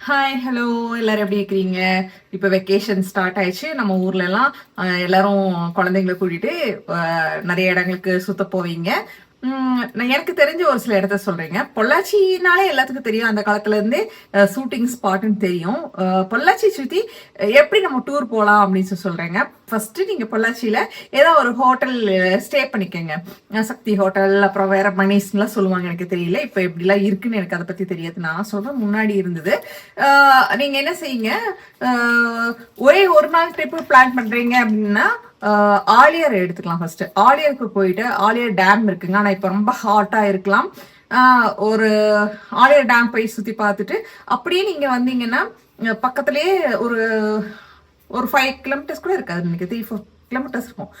Hi hello எல்லாரும் எப்படி இருக்கிறீங்க? இப்போ வெக்கேஷன் ஸ்டார்ட் ஆயிடுச்சு. நம்ம ஊர்ல எல்லாம் அஹ், எல்லாரும் குழந்தைங்களை கூட்டிட்டு நிறைய இடங்களுக்கு சுத்த போவீங்க. எனக்கு தெரிஞ்ச ஒரு சில இடத்த சொல்றேங்க. பொள்ளாச்சினாலே எல்லாத்துக்கும் தெரியும். அந்த காலத்துல இருந்தே ஷூட்டிங் ஸ்பாட்னு தெரியும். பொள்ளாச்சி சுத்தி எப்படி நம்ம டூர் போகலாம் அப்படின்னு சொல்லி சொல்றேங்க. ஃபர்ஸ்ட் நீங்க பொள்ளாச்சியில ஏதோ ஒரு ஹோட்டல் ஸ்டே பண்ணிக்கோங்க. சக்தி ஹோட்டல் அப்புறம் வேற மணிஸ்லாம் சொல்லுவாங்க. எனக்கு தெரியல. இப்போ எப்படிலாம் இருக்குன்னு எனக்கு அதை பத்தி தெரியாது. நான் சொல்றேன் முன்னாடி இருந்தது. நீங்க என்ன செய்யுங்க? ஒரே ஒரு நாள் ட்ரிப்பு பிளான் பண்றீங்க அப்படின்னா ஆலியர் எடுத்துக்கலாம் ஃபர்ஸ்ட் ஆலியருக்கு போயிட்டு ஆலியர் டேம் இருக்குங்க. ஆனா இப்போ ரொம்ப ஹாட்டா இருக்கலாம். ஒரு ஆலியர் டேம் போய் சுத்தி பார்த்துட்டு அப்படியே நீங்க வந்தீங்கன்னா பக்கத்துலேயே ஒரு ஒரு ஃபைவ் கிலோமீட்டர்ஸ் கூட இருக்காது இன்னைக்கு த்ரீ ஃபோர் கிலோமீட்டர்ஸ் இருக்கும்.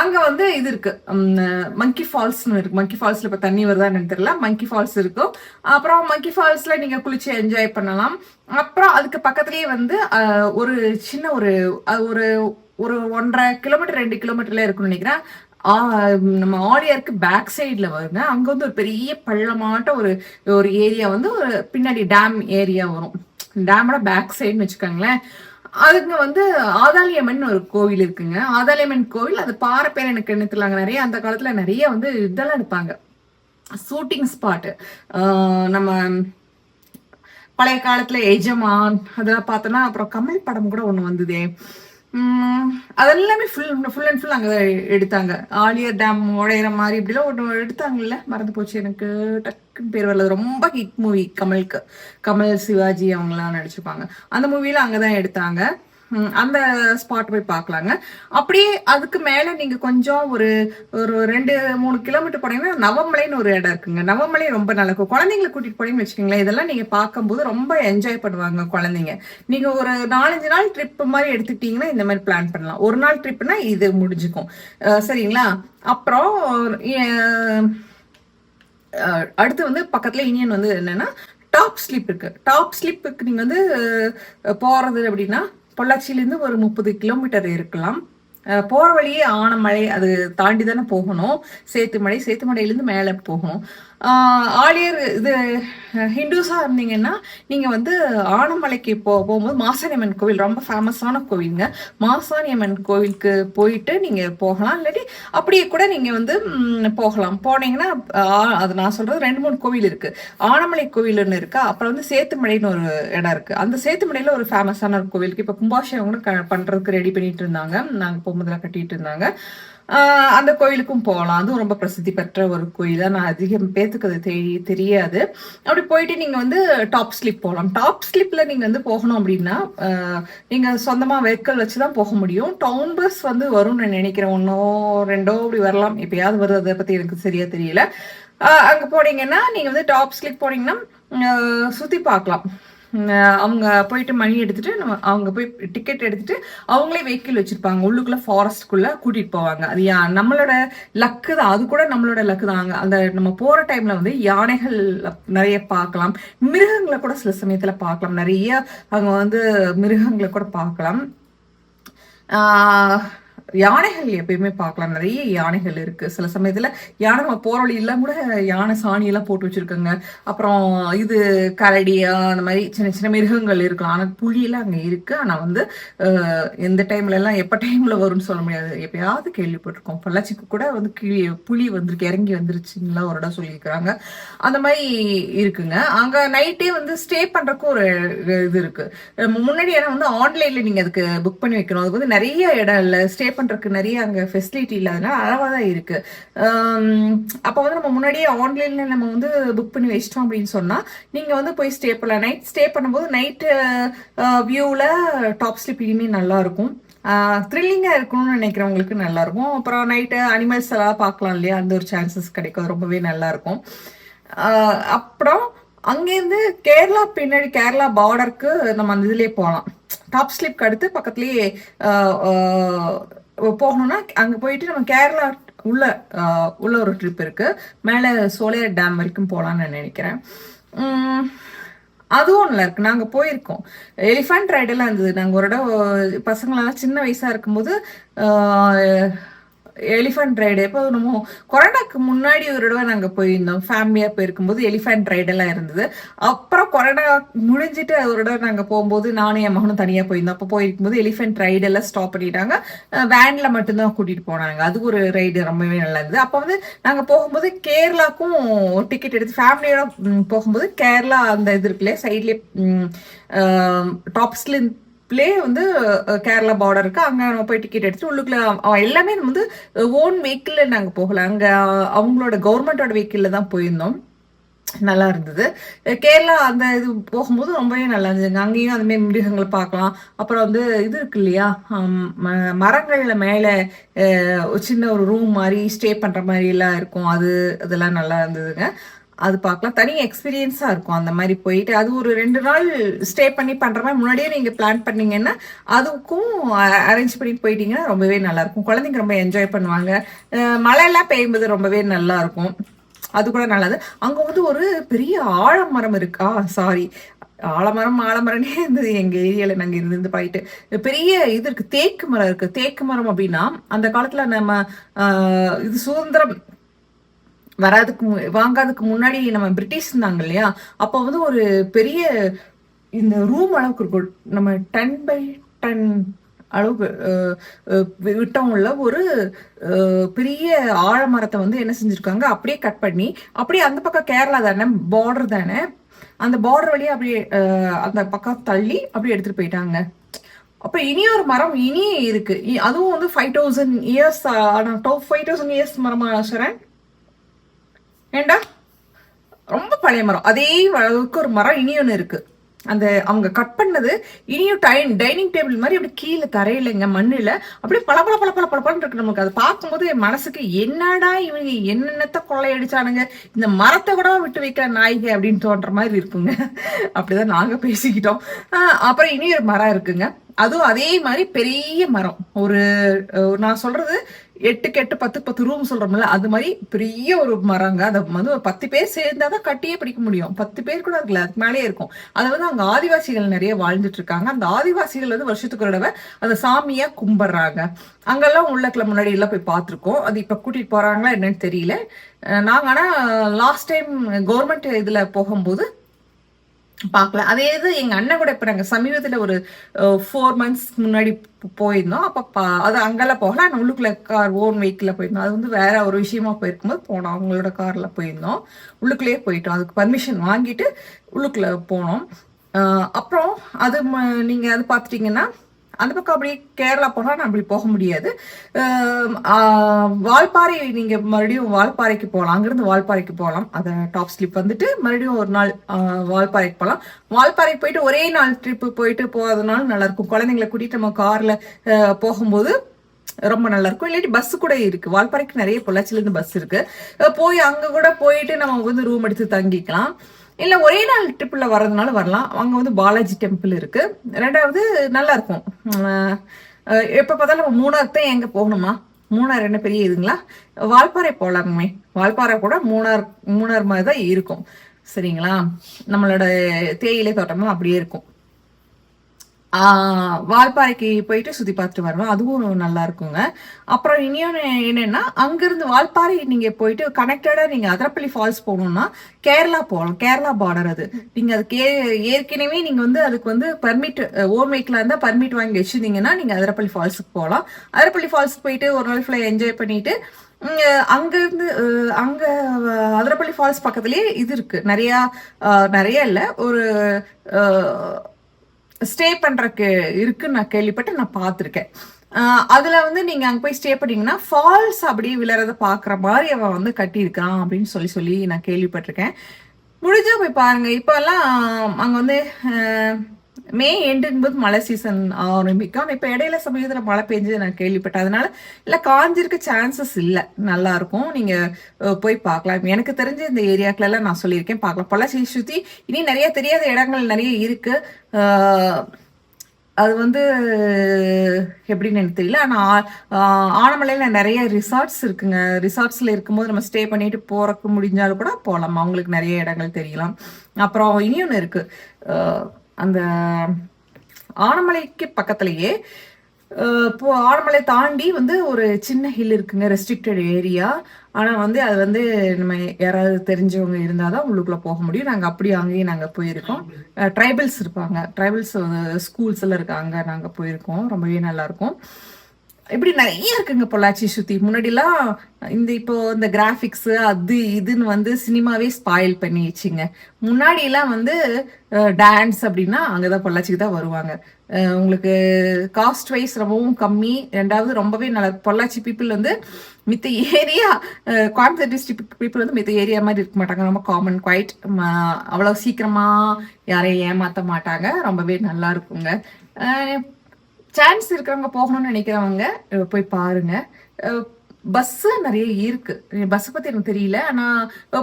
அங்க வந்து இது இருக்கு. மங்கி ஃபால்ஸ்னு இருக்கு. மங்கி ஃபால்ஸ்ல இப்ப தண்ணி வருதான்னு தெரியல. மங்கி ஃபால்ஸ் இருக்கும் அப்புறம் மங்கி ஃபால்ஸ்ல நீங்க குளிச்சு என்ஜாய் பண்ணலாம். அப்புறம் அதுக்கு பக்கத்துலேயே வந்து ஒரு சின்ன ஒரு ஒரு ஒரு ஒன்றரை கிலோமீட்டர் ரெண்டு கிலோமீட்டர்ல இருக்கும்னு நினைக்கிறேன். நம்ம ஆலியாருக்கு பேக் சைடில் வருங்க. அங்கே வந்து ஒரு பெரிய பள்ளமாட்ட ஒரு ஒரு ஏரியா வந்து ஒரு பின்னாடி டேம் ஏரியா வரும். டேமோட பேக் சைடுன்னு வச்சுக்கோங்களேன். அதுக்கு வந்து ஆதாளியம்மன் ஒரு கோவில் இருக்குங்க. ஆதாளியம்மன் கோவில் அது பாறை பேர் எனக்கு என்ன நிறைய அந்த காலத்துல நிறைய வந்து இதெல்லாம் எடுப்பாங்க. ஷூட்டிங் ஸ்பாட்டு நம்ம பழைய காலத்துல எஜமான் அதெல்லாம் பார்த்தோன்னா அப்புறம் கமல் படம் கூட ஒன்று வந்ததே. அதெல்லாமே ஃபுல் ஃபுல் அண்ட் ஃபுல் அங்கே எடுத்தாங்க. ஆலியர் டேம் உடையிற மாதிரி இப்படிலாம் ஒன்று எடுத்தாங்கல்ல மறந்து போச்சு எனக்கு. டக்குன்னு பேர் வரல. ரொம்ப ஹிட் மூவி கமலுக்கு. கமல் சிவாஜி அவங்களாம் நடிச்சிருப்பாங்க. அந்த மூவியில் அங்கே தான் எடுத்தாங்க. அந்த ஸ்பாட் போய் பார்க்கலாங்க. அப்படியே அதுக்கு மேலே நீங்கள் கொஞ்சம் ஒரு ஒரு ரெண்டு மூணு கிலோமீட்டர் போனீங்கன்னா நவமலைன்னு ஒரு இடம் இருக்குங்க. நவமலை ரொம்ப நல்லா இருக்கும். குழந்தைங்களை கூட்டிட்டு போனீங்கன்னு வச்சுக்கோங்களேன் இதெல்லாம் நீங்கள் பார்க்கும்போது ரொம்ப என்ஜாய் பண்ணுவாங்க குழந்தைங்க. நீங்கள் ஒரு நாலஞ்சு நாள் ட்ரிப் மாதிரி எடுத்துக்கிட்டீங்கன்னா இந்த மாதிரி பிளான் பண்ணலாம். ஒரு நாள் ட்ரிப்னா இது முடிஞ்சுக்கும். சரிங்களா? அப்புறம் அடுத்து வந்து பக்கத்தில் இனியன் வந்து என்னன்னா டாப் ஸ்லிப் இருக்கு. டாப் ஸ்லிப்புக்கு நீங்கள் வந்து போகிறது அப்படின்னா பொள்ளாச்சியிலேருந்து ஒரு முப்பது கிலோமீட்டர் இருக்கலாம். போகிற வழியே ஆனமலை அது தாண்டி தானே போகணும். சேத்துமலை சேத்துமலையிலேருந்து மேலே போகணும். ஆலியர் இது ஹிந்துஸாக இருந்தீங்கன்னா நீங்கள் வந்து ஆனமலைக்கு போ போகும்போது மாசாணியம்மன் கோவில் ரொம்ப ஃபேமஸான கோவிலுங்க. மாசாணியம்மன் கோவிலுக்கு போயிட்டு நீங்கள் போகலாம். இல்லாட்டி அப்படியே கூட நீங்கள் வந்து போகலாம். போனீங்கன்னா அது நான் சொல்கிறது ரெண்டு மூணு கோவில் இருக்குது ஆனமலை கோவில் ஒன்று இருக்குது அப்புறம் வந்து சேத்துமலைன்னு ஒரு இடம் இருக்குது அந்த சேத்துமலையில் ஒரு ஃபேமஸான ஒரு கோவிலுக்கு இப்போ இப்ப க- பண்ணுறதுக்கு ரெடி பண்ணிட்டு இருந்தாங்க. நாங்கள் போகும்போதெல்லாம் கட்டிட்டு இருந்தாங்க. அந்த கோயிலுக்கும் போகலாம் அதுவும் ரொம்ப பிரசித்தி பெற்ற ஒரு கோயில் தான் நான் அதிகம் பேத்துக்கு அது தெரிய தெரியாது. அப்படி போயிட்டு நீங்க வந்து டாப் ஸ்லிப் போகலாம் டாப் ஸ்லிப்ல நீங்க வந்து போகணும் அப்படின்னா நீங்கள் நீங்க சொந்தமா வெஹிக்கல் வச்சு தான் போக முடியும். டவுன் பஸ் வந்து வரும்னு நினைக்கிறேன். ஒன்னோ ரெண்டோ அப்படி வரலாம். எப்பயாவது வருது அதை பத்தி எனக்கு சரியா தெரியல. அங்கே அங்க போனீங்கன்னா நீங்க வந்து டாப் ஸ்லிப் போனீங்கன்னா சுற்றி சுத்தி பார்க்கலாம். அவங்க போயிட்டு மணி எடுத்துட்டு நம்ம அவங்க போய் டிக்கெட் எடுத்துட்டு அவங்களே வெஹிக்கிள் வச்சிருப்பாங்க. உள்ளுக்குள்ள ஃபாரஸ்ட்குள்ள கூட்டிட்டு போவாங்க. அது யா நம்மளோட லக்கு தான். அது கூட நம்மளோட லக்கு தான். அந்த நம்ம போற டைம்ல வந்து யானைகள் நிறைய பார்க்கலாம். மிருகங்களை கூட சில சமயத்துல பார்க்கலாம். நிறைய அங்க வந்து மிருகங்களை கூட பார்க்கலாம். ஆஹ் யானைகள் எப்பயுமே பார்க்கலாம். நிறைய யானைகள் இருக்கு. சில சமயத்துல யானை நம்ம போற வழி கூட யானை சாணி எல்லாம் போட்டு வச்சிருக்காங்க. அப்புறம் இது கரடியா அந்த மாதிரி சின்ன சின்ன மிருகங்கள் இருக்கலாம். ஆனா புலியெல்லாம் அங்க இருக்கு. ஆனா வந்து எந்த டைம்ல எல்லாம் எப்ப டைம்ல வரும்னு சொல்ல முடியாது. எப்பயாவது கேள்விப்பட்டிருக்கோம். பொள்ளாச்சிக்கு கூட வந்து கீழே புலி வந்திருக்கு. இறங்கி வந்துருச்சுங்களா? ஒரு இடம் சொல்லியிருக்கிறாங்க. அந்த மாதிரி இருக்குங்க. அங்க நைட்டே வந்து ஸ்டே பண்றதுக்கும் ஒரு இது இருக்கு. முன்னாடி ஏன்னா வந்து ஆன்லைன்ல நீங்க அதுக்கு புக் பண்ணி வைக்கணும். அதுக்கு வந்து நிறைய இடம் இல்லை. ஸ்டே பண்ணுறதுக்கு நிறைய அங்கே ஃபெசிலிட்டி இல்லாதனால அளவாக தான் இருக்குது அப்போ வந்து நம்ம முன்னாடியே ஆன்லைனில் நம்ம வந்து புக் பண்ணி வச்சிட்டோம் அப்படின்னு சொன்னால் நீங்கள் வந்து போய் ஸ்டே பண்ணலாம். நைட் ஸ்டே பண்ணும்போது நைட்டு வியூவில் டாப் ஸ்லிப் இனிமே நல்லாயிருக்கும் த்ரில்லிங்காக இருக்கணும்னு நினைக்கிறவங்களுக்கு நல்லாயிருக்கும் அப்புறம் நைட்டு அனிமல்ஸ் எல்லாம் பார்க்கலாம் இல்லையா? அந்த ஒரு சான்சஸ் கிடைக்கும். ரொம்பவே நல்லா இருக்கும். அப்புறம் அங்கேருந்து கேரளா பின்னாடி கேரளா பார்டருக்கு நம்ம அந்த இதுலேயே போகலாம். டாப் ஸ்லிப்க்கு அடுத்து பக்கத்துலேயே போகணும்னா அங்க போயிட்டு நம்ம கேரளா உள்ள உள்ள ஒரு ட்ரிப் இருக்கு. மேலே சோலையர் டேம் வரைக்கும் போகலான்னு நான் நினைக்கிறேன். அதுவும் நல்லா இருக்கு. நாங்கள் போயிருக்கோம். எலிஃபண்ட் ரைடெல்லாம் இருந்தது. நாங்கள் ஒரு இடம் பசங்களெல்லாம் சின்ன வயசாக இருக்கும்போது எலிஃபென்ட் ரைடு. இப்போ நம்ம கொரோனாக்கு முன்னாடி ஒரு தடவை நாங்கள் போயிருந்தோம். ஃபேமிலியாக போயிருக்கும்போது எலிஃபண்ட் ரைடெல்லாம் இருந்தது. அப்புறம் கொரோனா முடிஞ்சிட்டு ஒரு தடவை நாங்கள் போகும்போது நானும் என் மகனும் தனியாக போயிருந்தோம். அப்போ போயிருக்கும்போது எலிஃபென்ட் ரைடெல்லாம் ஸ்டாப் பண்ணிட்டாங்க. வேனில் மட்டும்தான் கூட்டிகிட்டு போனாங்க. அது ஒரு ரைடு ரொம்பவே நல்லா இருந்தது. அப்போ வந்து நாங்கள் போகும்போது கேரளாக்கும் டிக்கெட் எடுத்து ஃபேமிலியோட போகும்போது கேரளா அந்த இது இருக்குல்லையே சைட்லேயே டாப்ஸ்ல ப்ளே வந்து கேரளா பார்டர் இருக்கு. அங்க நம்ம போய் டிக்கெட் எடுத்து உள்ளுக்குள்ள எல்லாமே நம்ம வந்து ஓன் வெஹிக்கிள்ல நாங்க போகல. அங்க அவங்களோட கவர்மெண்டோட வெஹிக்கிள்ல தான் போயிருந்தோம். நல்லா இருந்தது. கேரளா அந்த இது போகும்போது ரொம்பவே நல்லா இருந்ததுங்க. அங்கேயும் அந்த மாதிரி பார்க்கலாம். அப்புறம் வந்து இது இருக்கு இல்லையா? ம- மரங்கள்ல மேலே ஒரு சின்ன ஒரு ரூம் மாதிரி ஸ்டே பண்ற மாதிரி எல்லாம் இருக்கும். அது அதெல்லாம் நல்லா இருந்ததுங்க. அது பார்க்கலாம் தனி எக்ஸ்பீரியன்ஸாக இருக்கும். அந்த மாதிரி போயிட்டு அது ஒரு ரெண்டு நாள் ஸ்டே பண்ணி பண்ணுற மாதிரி முன்னாடியே நீங்கள் பிளான் பண்ணீங்கன்னா அதுக்கும் அரேஞ்ச் பண்ணி போயிட்டீங்கன்னா ரொம்பவே நல்லாயிருக்கும். குழந்தைங்க ரொம்ப என்ஜாய் பண்ணுவாங்க. மழையெல்லாம் பெய்யும்போது ரொம்பவே நல்லா இருக்கும் அது கூட நல்லது. அங்கே வந்து ஒரு பெரிய ஆழமரம் இருக்கா. சாரி ஆலமரம் ஆலமரம்னே இருந்தது. எங்கள் ஏரியாவில் நாங்கள் இருந்து போயிட்டு. பெரிய இது இருக்குது தேக்கு மரம் இருக்குது தேக்கு மரம் அப்படின்னா அந்த காலத்தில் நம்ம இது சுதந்திரம் வராதுக்கு மு- வாங்காததுக்கு முன்னாடி நம்ம பிரிட்டிஷ் இருந்தாங்க இல்லையா? அப்போ வந்து ஒரு பெரிய இந்த ரூம் அளவுக்கு இருக்கும். நம்ம டென் பை டென் அளவுக்கு அஹ், விட்டம் உள்ள ஒரு பெரிய ஆழமரத்தை வந்து என்ன செஞ்சுருக்காங்க? அப்படியே கட் பண்ணி அப்படியே அந்த பக்கம் கேரளா தானே பார்டர் தானே அந்த பார்டர் வழியே அப்படியே அந்த பக்கம் தள்ளி அப்படியே எடுத்துட்டு போயிட்டாங்க. அப்ப இனி ஒரு மரம் இனி இருக்கு. இ- அதுவும் வந்து five thousand years five thousand years மரமா சொல்கிறேன் ஏண்டா? ரொம்ப பழைய மரம். அதே அளவுக்கு ஒரு மரம் இனி ஒன்று இருக்கு. அந்த அவங்க கட் பண்ணது இனியும் டைன் டைனிங் டேபிள் மாதிரி அப்படி கீழே தரையிலங்க மண்ணில் அப்படியே பல பல பல பல பலப்பலன்னு இருக்கு நமக்கு. அதை பார்க்கும்போது என் மனசுக்கு என்னடா இவங்க என்னென்னத்த கொள்ளையடிச்சானுங்க? இந்த மரத்தை கூட விட்டு வைக்கிற நாய்க அப்படின்னு தோன்ற மாதிரி இருக்குங்க. அப்படிதான் நாங்கள் பேசிக்கிட்டோம். அப்புறம் இனி ஒரு மரம் இருக்குங்க. அதுவும் அதே மாதிரி பெரிய மரம். ஒரு நான் சொல்றது எட்டுக்கு எட்டு பத்து பத்து ரூம் சொல்றோம்ல அது மாதிரி பெரிய ஒரு மரங்க. அதை வந்து ஒரு பத்து பேர் சேர்ந்தாதான் கட்டியே பிடிக்க முடியும். பத்து பேர் கூட இருக்குல்ல அதுக்கு மேலே இருக்கும். அதை வந்து அங்க ஆதிவாசிகள் நிறைய வாழ்ந்துட்டு இருக்காங்க. அந்த ஆதிவாசிகள் வந்து வருஷத்துக்கு ஒரு தடவை அந்த சாமியா கும்பிடுறாங்க. அங்கெல்லாம் உள்ளக்குள்ள முன்னாடி எல்லாம் போய் பார்த்துருக்கோம். அது இப்ப கூட்டிட்டு போறாங்களா என்னன்னு தெரியல. நாங்க ஆனா லாஸ்ட் டைம் கவர்மெண்ட் இதுல போகும்போது பார்க்கல. அதே இது எங்கள் அண்ணன் கூட இப்போ நாங்கள் சமீபத்தில் ஒரு ஃபோர் மந்த்ஸ் முன்னாடி போயிருந்தோம். அப்போ பா- அது அங்கெல்லாம் போகல. ஆனா உள்ளுக்குள்ள கார் ஓன் வெஹிக்கிளில் போயிருந்தோம். அது வந்து வேற ஒரு விஷயமா போயிருக்கும்போது போனோம். அவங்களோட காரில் போயிருந்தோம். உள்ளுக்குள்ளேயே போயிட்டோம். அதுக்கு பர்மிஷன் வாங்கிட்டு உள்ளுக்குள்ளே போனோம். அப்புறம் அது ம- அது பார்த்துட்டீங்கன்னா அந்த பக்கம் அப்படியே கேரளா போனால் நான் அப்படி போக முடியாது. வால்பாறை நீங்கள் மறுபடியும் வால்பாறைக்கு போகலாம் அங்கேருந்து வால்பாறைக்கு போகலாம் அதை டாப் ஸ்லிப் வந்துட்டு மறுபடியும் ஒரு நாள் வால்பாறைக்கு போகலாம் வால்பாறைக்கு போயிட்டு ஒரே நாள் ட்ரிப்பு போயிட்டு போகிறதுனால நல்லாயிருக்கும் குழந்தைங்களை கூட்டிகிட்டு நம்ம காரில் போகும்போது ரொம்ப நல்லா இருக்கும் இல்லாட்டி பஸ் கூட இருக்கு. வால்பாறைக்கு நிறைய பொள்ளாச்சிலேருந்து பஸ் இருக்கு. போய் அங்க கூட போயிட்டு நம்ம வந்து ரூம் எடுத்து தங்கிக்கலாம். இல்லை ஒரே நாள் ட்ரிப்பில் வர்றதுனால வரலாம். அங்கே வந்து பாலாஜி டெம்பிள் இருக்குது ரெண்டாவது நல்லா இருக்கும். எப்போ பார்த்தாலும் நம்ம மூணார் தான் எங்கே போகணுமா? மூணார் என்ன பெரிய இதுங்களா? வால்பாறை போகலாமே வால்பாறை கூட மூணார் மூணார் மாதிரி தான் இருக்கும். சரிங்களா? நம்மளோட தேயிலை தோட்டமும் அப்படியே இருக்கும். வால்பாறைக்கு போயிட்டு சுத்தி பார்த்துட்டு வருவேன் அதுவும் நல்லா இருக்குங்க அப்புறம் இன்னொன்று என்னன்னா அங்கிருந்து வால்பாறை நீங்க போயிட்டு கனெக்டடா நீங்க அதிரப்பள்ளி ஃபால்ஸ் போகணும்னா கேரளா போகலாம். கேரளா பார்டர் அது. நீங்க அதுக்கு ஏ- ஏற்கனவே நீங்க வந்து அதுக்கு வந்து பர்மிட் ஓன் வெஹிக்கிளா இருந்தா பர்மிட் வாங்கி வச்சிருந்தீங்கன்னா நீங்க அதரப்பள்ளி ஃபால்ஸுக்கு போகலாம். அதிரப்பள்ளி ஃபால்ஸுக்கு போயிட்டு ஒரு நாள் ஃபுல்லாக என்ஜாய் பண்ணிட்டு அங்கேருந்து அங்க அதரப்பள்ளி ஃபால்ஸ் பக்கத்துலயே இது இருக்கு. நிறைய நிறைய இல்லை. ஒரு ஸ்டே பண்ணுறக்கு இருக்குன்னு நான் கேள்விப்பட்டு நான் பார்த்துருக்கேன். அதில் அதுல வந்து நீங்க அங்க போய் ஸ்டே பண்ணீங்கன்னா ஃபால்ஸ் அப்படியே விழறத பாக்குற மாதிரி அவன் வந்து கட்டியிருக்கான் அப்படின்னு சொல்லி சொல்லி நான் கேள்விப்பட்டிருக்கேன். முடிஞ்சா போய் பாருங்க. இப்போல்லாம் அங்கே அங்க வந்து மே எண்டுங்கும் போது மழை சீசன் ஆரம்பிக்கும். இப்போ இடையில சமயத்தில் மழை பெஞ்சது நான் கேள்விப்பட்டேன். அதனால இல்லை காஞ்சிருக்க சான்சஸ் இல்லை. நல்லா இருக்கும். நீங்க போய் பார்க்கலாம். எனக்கு தெரிஞ்ச இந்த ஏரியாக்கள் எல்லாம் நான் சொல்லியிருக்கேன். பார்க்கலாம். பொள்ளாச்சி சுத்தி இனி நிறைய தெரியாத இடங்கள் நிறைய இருக்கு. அது வந்து எப்படின்னு எனக்கு தெரியல. ஆனால் ஆனமலையில் நிறைய ரிசார்ட்ஸ் இருக்குங்க. ரிசார்ட்ஸில் இருக்கும்போது நம்ம ஸ்டே பண்ணிட்டு போகிறக்கு முடிஞ்சாலும் கூட போகலாம் அவங்களுக்கு நிறைய இடங்கள் தெரியலாம். அப்புறம் இனி ஒன்று இருக்குது அந்த ஆனமலைக்கு பக்கத்துலயே இப்போ ஆனமலை தாண்டி வந்து ஒரு சின்ன ஹில் இருக்குங்க ரெஸ்ட்ரிக்டட் ஏரியா ஆனா வந்து அது வந்து நம்ம யாராவது தெரிஞ்சவங்க இருந்தாதான் உள்ளுக்குள்ள போக முடியும். நாங்க அப்படியே அங்கேயும் நாங்க போயிருக்கோம். ட்ரைபல்ஸ் இருப்பாங்க. ட்ரைபல்ஸ் ஸ்கூல்ஸ் எல்லாம் இருக்காங்க நாங்க போயிருக்கோம். ரொம்பவே நல்லா இருக்கும். இப்படி நிறைய இருக்குங்க பொள்ளாச்சி சுத்தி. முன்னாடிலாம் இந்த இப்போ இந்த கிராஃபிக்ஸ் அது இதுன்னு வந்து சினிமாவே ஸ்பாயில் பண்ணி வச்சுங்க முன்னாடி எல்லாம் வந்து டான்ஸ் அப்படின்னா அங்கதான் பொள்ளாச்சிக்கு தான் வருவாங்க. உங்களுக்கு காஸ்ட் வைஸ் ரொம்பவும் கம்மி. ரெண்டாவது ரொம்பவே நல்லா பொள்ளாச்சி பீப்புள் வந்து மித்த ஏரியா கோயம்புத்தூர் டிஸ்ட்ரிக்ட் பீப்புள் வந்து மித்த ஏரியா மாதிரி இருக்க மாட்டாங்க. ரொம்ப காமன் குவைட் அவ்வளோ சீக்கிரமா யாரையும் ஏமாத்த மாட்டாங்க. ரொம்பவே நல்லா இருக்குங்க. சான்ஸ் இருக்கிறவங்க போகணும்னு நினைக்கிறவங்க போய் பாருங்க. பஸ்ஸு நிறைய இருக்கு. பஸ் பத்தி எனக்கு தெரியல. ஆனா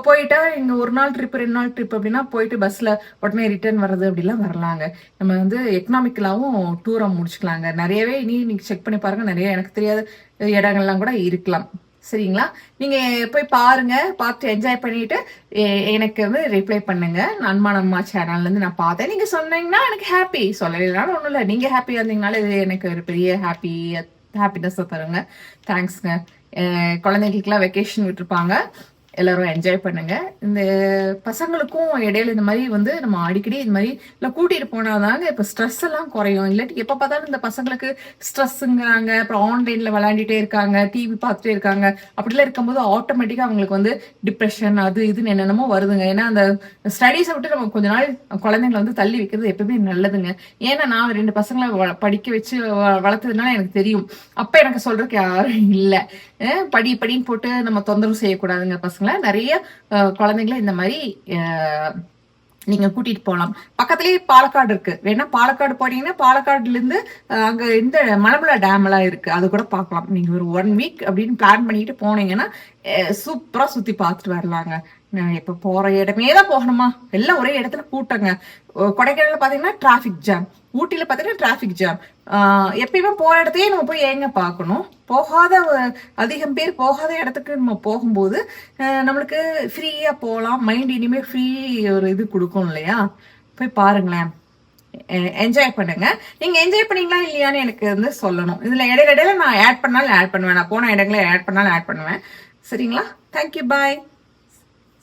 போயிட்டா இங்க ஒரு நாள் ட்ரிப் ரெண்டு நாள் ட்ரிப் அப்படின்னா போயிட்டு பஸ்ல உடனே ரிட்டர்ன் வர்றது அப்படிலாம் வரலாங்க. நம்ம வந்து எக்கனாமிக்கலாவும் டூரை முடிச்சுக்கலாங்க. நிறையவே இனி நீங்க செக் பண்ணி பாருங்க. நிறைய எனக்கு தெரியாத இடங்கள்லாம் கூட இருக்கலாம். சரிங்களா? நீங்கள் போய் பாருங்க பார்த்து என்ஜாய் பண்ணிட்டு எனக்கு வந்து ரிப்ளை பண்ணுங்க. அன்மான் அம்மா சேனல்லேருந்து நான் பார்த்தேன். நீங்கள் சொன்னீங்கன்னா எனக்கு ஹாப்பி சொல்லலைனாலும் ஒன்றும் இல்லை. நீங்கள் ஹாப்பியாக இருந்தீங்கனாலே இது எனக்கு ஒரு பெரிய ஹாப்பி ஹாப்பினஸ்ஸை தருங்க. தேங்க்ஸ்ங்க குழந்தைங்களுக்குலாம் வெக்கேஷன் விட்டுருப்பாங்க. எல்லாரும் என்ஜாய் பண்ணுங்க. இந்த பசங்களுக்கும் இடையில இந்த மாதிரி வந்து நம்ம அடிக்கடி இந்த மாதிரி இல்லை கூட்டிட்டு போனாதாங்க இப்போ ஸ்ட்ரெஸ் எல்லாம் குறையும். இல்லாட்டி எப்போ பார்த்தாலும் இந்த பசங்களுக்கு ஸ்ட்ரெஸ்ஸுங்கிறாங்க அப்புறம் ஆன்லைன்ல விளையாண்டுட்டே இருக்காங்க. டிவி பார்த்துட்டே இருக்காங்க. அப்படிலாம் இருக்கும்போது ஆட்டோமேட்டிக்காக அவங்களுக்கு வந்து டிப்ரெஷன் அது இதுன்னு என்னென்னமோ வருதுங்க. ஏன்னா அந்த ஸ்டடீஸை விட்டு நம்ம கொஞ்ச நாள் குழந்தைங்களை வந்து தள்ளி வைக்கிறது எப்பவுமே நல்லதுங்க. ஏன்னா நான் ரெண்டு பசங்களை படிக்க வச்சு வ- வளர்த்ததுனால எனக்கு தெரியும். அப்போ எனக்கு சொல்றதுக்கு யாரும் இல்லை. படி படின்னு போட்டு நம்ம தொந்தரவு செய்யக்கூடாதுங்க பசங்களை நிறைய குழந்தைங்களை இந்த மாதிரி நீங்க கூட்டிட்டு போகலாம் பக்கத்துலயே பாலக்காடு இருக்கு. வேணா பாலக்காடு போனீங்கன்னா பாலக்காடுல இருந்து அங்க இந்த மலமலை டேம் எல்லாம் இருக்கு. அது கூட பார்க்கலாம் நீங்க ஒரு ஒன் வீக் அப்படின்னு பிளான் பண்ணிட்டு போனீங்கன்னா சூப்பரா சுத்தி பார்த்துட்டு வரலாங்க. நான் இப்ப போற இடமே தான் போகணுமா? எல்லாம் ஒரே இடத்துல கூட்டங்க. கொடைக்கானல் பாத்தீங்கன்னா டிராபிக் ஜாம் ஊட்டியில் பார்த்தீங்கன்னா டிராஃபிக் ஜாம் எப்பயுமே போகிற இடத்தையே நம்ம போய் ஏங்க பார்க்கணும்? போகாத அதிகம் பேர் போகாத இடத்துக்கு நம்ம போகும்போது நம்மளுக்கு ஃப்ரீயாக போகலாம் மைண்ட் இனிமேல் ஃப்ரீ ஒரு இது கொடுக்கும் இல்லையா? போய் பாருங்களேன். என்ஜாய் பண்ணுங்க. நீங்க என்ஜாய் பண்ணீங்களா இல்லையான்னு எனக்கு வந்து சொல்லணும். இதுல இடையில இடையில நான் ஆட் பண்ணாலும் ஆட் பண்ணுவேன். நான் போன இடங்களை ஆட் பண்ணாலும் ஆட் பண்ணுவேன். சரிங்களா? Thank you bye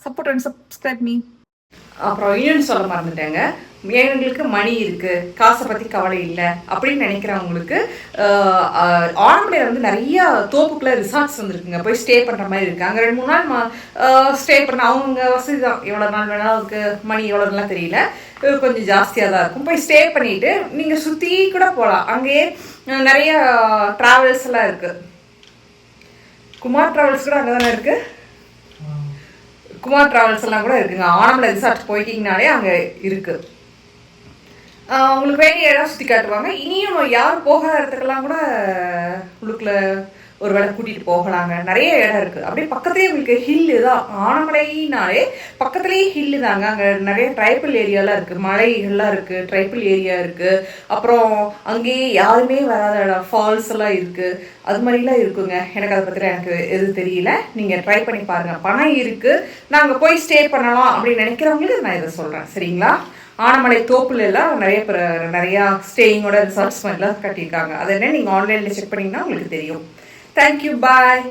support and subscribe me அப்புறம் இன்னொன்று சொல்ல மறந்துட்டாங்க. ஏழைங்களுக்கு மணி இருக்கு காசை பத்தி கவலை இல்லை அப்படின்னு நினைக்கிறவங்களுக்கு ஆனமலையில் வந்து நிறைய தோப்புக்குள்ள ரிசார்ட்ஸ் வந்துருக்குங்க. போய் ஸ்டே பண்ணுற மாதிரி இருக்கு. அங்கே ரெண்டு மூணு நாள் ஸ்டே பண்ண அவங்க வசதி தான். எவ்வளவு நாள் வேணாலும் அதுக்கு மணி எவ்வளோலாம் தெரியல. கொஞ்சம் ஜாஸ்தியாக தான் இருக்கும். போய் ஸ்டே பண்ணிட்டு நீங்க சுற்றி கூட போகலாம் அங்கேயே நிறைய டிராவல்ஸ் எல்லாம் இருக்கு. குமார் டிராவல்ஸ் கூட அங்கே தானே இருக்கு? குமார் ட்ராவல்ஸ் எல்லாம் கூட இருக்குங்க. ஆனமலை ரிசார்ட் போயிட்டீங்கனாலே அங்கே இருக்குது உங்களுக்கு வேண்டிய இடம் சுற்றி காட்டுவாங்க. இனியும் யாரும் போகாத இடத்துக்கெல்லாம் கூட உள்ளுக்குள்ள ஒரு வேளை கூட்டிகிட்டு போகலாங்க. நிறைய இடம் இருக்குது அப்படியே பக்கத்துலேயே உங்களுக்கு ஹில்லு தான். ஆனமலைனாலே பக்கத்துலேயே ஹில்லு தாங்க. அங்கே நிறைய ட்ரைபிள் ஏரியாலாம் இருக்குது மலைகள்லாம் இருக்குது ட்ரைபிள் ஏரியா இருக்குது அப்புறம் அங்கேயே யாருமே வராத இடம். ஃபால்ஸ் எல்லாம் இருக்குது அது மாதிரிலாம் இருக்குங்க. எனக்கு அதை பற்றி எனக்கு எதுவும் தெரியல. நீங்கள் ட்ரை பண்ணி பாருங்கள் பணம் இருக்குது நாங்கள் போய் ஸ்டே பண்ணலாம் அப்படின்னு நினைக்கிறவங்களுக்கு நான் இதை சொல்கிறேன் சரிங்களா? ஆனமலை தோப்புல எல்லாம் நிறைய பேர் நிறைய ஸ்டேயிங்கோட ரிசார்ட்ஸ் மாதிரிலாம் கட்டியிருக்காங்க. அதை என்ன நீங்கள் ஆன்லைனில் செக் பண்ணிங்கன்னா உங்களுக்கு தெரியும். Thank you bye